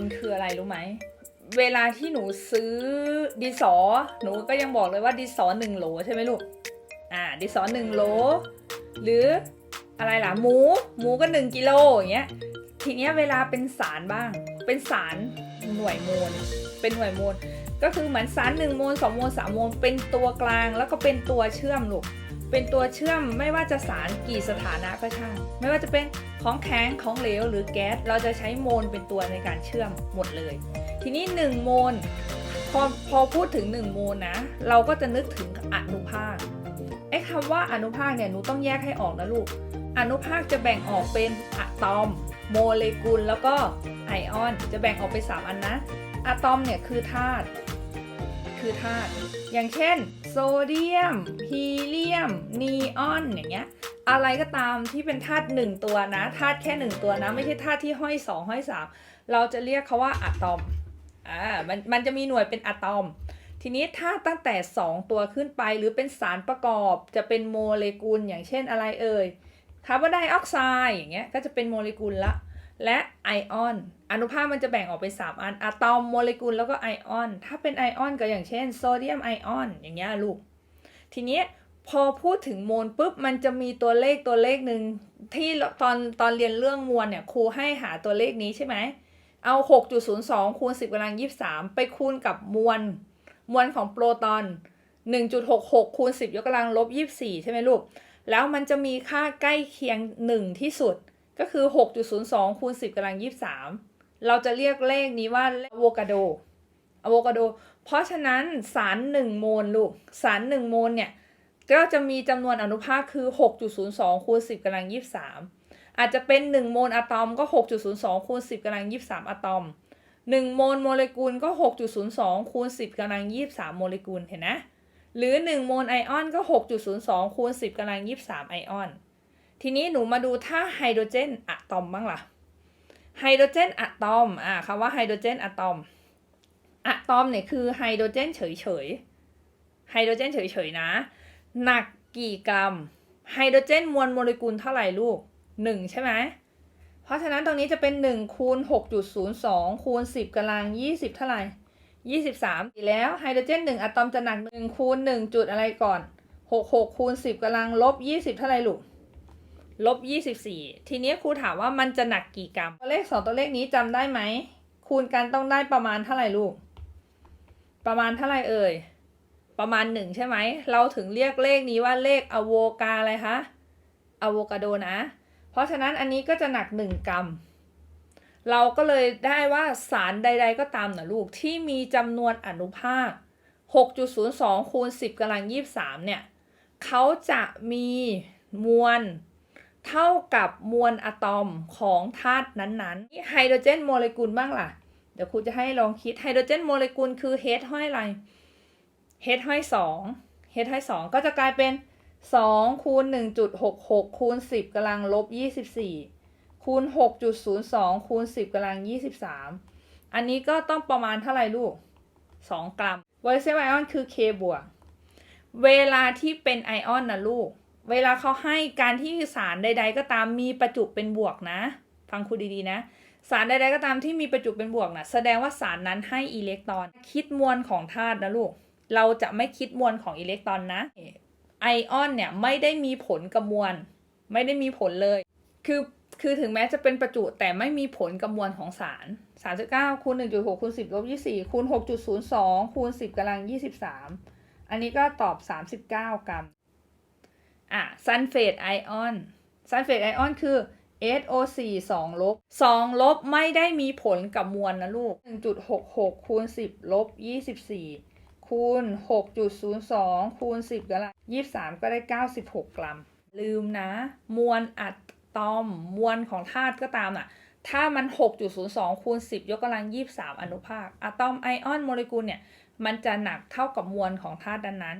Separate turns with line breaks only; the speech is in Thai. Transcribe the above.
ลคืออะไรรู้ไหม เวลาที่หนูซื้อดิสอ หนูก็ยังบอกเลยว่าดิสอหนึ่งโหลใช่ไหมลูก อ่า ดิสอหนึ่งโหล หรืออะไรล่ะหมู หมูก็หนึ่งกิโลอย่างเงี้ย ทีเนี้ยเวลาเป็นสารบ้าง เป็นสารหน่วยโมล เป็นหน่วยโมล ก็คือเหมือนสารหนึ่งโมลสองโมลสามโมล เป็นตัวกลางแล้วก็เป็นตัวเชื่อมลูก เป็นตัวเชื่อมไม่ว่าจะสารกี่สถานะก็ช่าง ไม่ว่าจะเป็นของแข็งของเหลวหรือแก๊ส เราจะใช้โมลเป็นตัวในการเชื่อมหมดเลย ทีนี้ 1 โมลพอพอพูดถึง 1 โมลนะ เราก็จะนึกถึงอนุภาคไอ้คำว่าอนุภาคเนี่ยหนูต้องแยกให้ออกนะลูก อนุภาคจะแบ่งออกเป็นอะตอม โมเลกุลแล้วก็ไอออน จะแบ่งออกเป็น3อันนะอะตอมเนี่ยคือธาตุคือธาตุ อย่างเช่นโซเดียม ฮีเลียม นีออน อย่างเงี้ย อะไรก็ตามที่เป็นธาตุหนึ่งตัวนะ ธาตุแค่หนึ่งตัวนะ ไม่ใช่ธาตุที่ห้อยสองห้อยสามเราจะเรียกเขาว่าอะตอม อ่า มันมันจะมีหน่วยเป็นอะตอม ทีนี้ถ้าตั้งแต่ 2 ตัวขึ้นไปหรือเป็นสารประกอบจะเป็นโมเลกุลอย่างเช่นอะไรเอ่ย คาร์บอนไดออกไซด์อย่างเงี้ย ก็จะเป็นโมเลกุลละ และไอออน อนุภาคมันจะแบ่งออกเป็น 3 อันอะตอมโมเลกุลแล้วก็ไอออน ถ้าเป็นไอออนก็อย่างเช่นโซเดียมไอออน อย่างเงี้ยลูก ทีนี้พอพูดถึงโมลปุ๊บมันจะมีตัวเลขตัวเลขหนึ่งที่ตอนตอนเรียนเรื่องมวลเนี่ยครูให้หาตัวเลขนี้ใช่ไหม เอา 6.02 คูณ 10กำลัง 23 ไปคูณกับมวลมวลของโปรตอน 1.66 คูณ 10 ยกกำลังลบ 24 ใช่ไหมลูก แล้วมันจะมีค่าใกล้เคียง 1 ที่สุด ก็คือ 6.02 คูณ 10กำลัง 23 เราจะเรียกเลขนี้ว่าอะโวคาโดอะโวคาโด เพราะฉะนั้นสาร 1 โมลลูก สาร 1 โมลเนี่ย ก็จะมีจำนวนอนุภาคคือ 6.02 คูณ 10กำลัง 23 อาจจะเป็น 1 โมลอะตอมก็ 6.02 คูณ 10กำลัง 23 อะตอม 1 โมลโมเลกุลก็ 6.02 คูณ 10กำลัง 23 โมเลกุล เห็นนะ หรือ 1 โมลไอออนก็ 6.02 คูณ 10กำลัง 23 ไอออน ทีนี้หนูมาดูถ้าไฮโดรเจนอะตอมบ้างล่ะ ไฮโดรเจนอะตอม อ่าคำว่าไฮโดรเจนอะตอม อะตอมเนี่ยคือไฮโดรเจนเฉยๆ ไฮโดรเจนเฉยๆนะ หนักกี่กรัม ไฮโดรเจนมวลโมเลกุลเท่าไหร่ลูก1ใช่ไหม เพราะฉะนั้นตรงนี้จะเป็น1คูณ6.02คูณ10กำลัง20เท่าไหร่23อีกแล้วไฮโดรเจน1อะตอมจะหนัก1คูณ1จุดอะไรก่อน66คูณ10กำลังลบ20เท่าไหร่ลูก ลบ24ทีนี้ครูถามว่ามันจะหนักกี่กรัม ตัวเลข2ตัวเลขนี้จำได้ไหม คูณกันต้องได้ประมาณเท่าไหร่ลูก ประมาณเท่าไหร่เอ่ย ประมาณ1ใช่ไหม เราถึงเรียกเลขนี้ว่าเลขอะโวกาอะไรคะอะโวคาโดนะ เพราะฉะนั้นอันนี้ก็จะหนัก1กรัม เราก็เลยได้ว่าสารใด ๆ ก็ตามนะลูกที่มีจำนวนอนุภาค 6.02คูณ10กำลัง23เนี่ยเขาจะมีมวล เท่ากับมวลอะตอมของธาตุนั้นๆไฮโดรเจนโมเลกุลบ้างล่ะ เดี๋ยวครูจะให้ลองคิดไฮโดรเจนโมเลกุลคือ H ห้อยอะไร H ห้อย2 H ห้อย2ก็จะกลายเป็น2คูณ1.66คูณ10กำลังลบ24คูณ6.02คูณ10กำลัง23อันนี้ก็ต้องประมาณเท่าไหร่ลูก2กรัมโพแทสเซมไอออนคือ K บวก เวลาที่เป็นไอออนนะลูก เวลาเขาให้การที่สารใด ๆ ก็ตามมีประจุเป็นบวกนะ ฟังครูดีๆนะ สารใด ๆ ก็ตามที่มีประจุเป็นบวกนะแสดงว่าสารนั้นให้อิเล็กตรอน คิดมวลของธาตุนะลูก เราจะไม่คิดมวลของอิเล็กตรอนนะ ไอออนเนี่ยไม่ได้มีผลกับมวล ไม่ได้มีผลเลย คือคือถึงแม้จะเป็นประจุแต่ไม่มีผลกับมวลของสาร 39คูณ1.6คูณ10ลบ24คูณ6.02คูณ10กำลัง23 อันนี้ก็ตอบ 39 กรัม อะซัลเฟตไอออนซัลเฟตไอออนคือ SO4 2ลบ2ลบไม่ได้มีผลกับมวลนะลูก 1.66คูณ10ลบ24คูณ6.02คูณ10ก็ละ23 ก็ได้ 96 กรัม ลืมนะ มวลอะตอม มวลของธาตุก็ตามอะ ถ้ามัน 6.02คูณ10 ยกกำลัง 23 อนุภาคอะตอมไอออนโมเลกุลเนี่ย มันจะหนักเท่ากับมวลของธาตุนั้น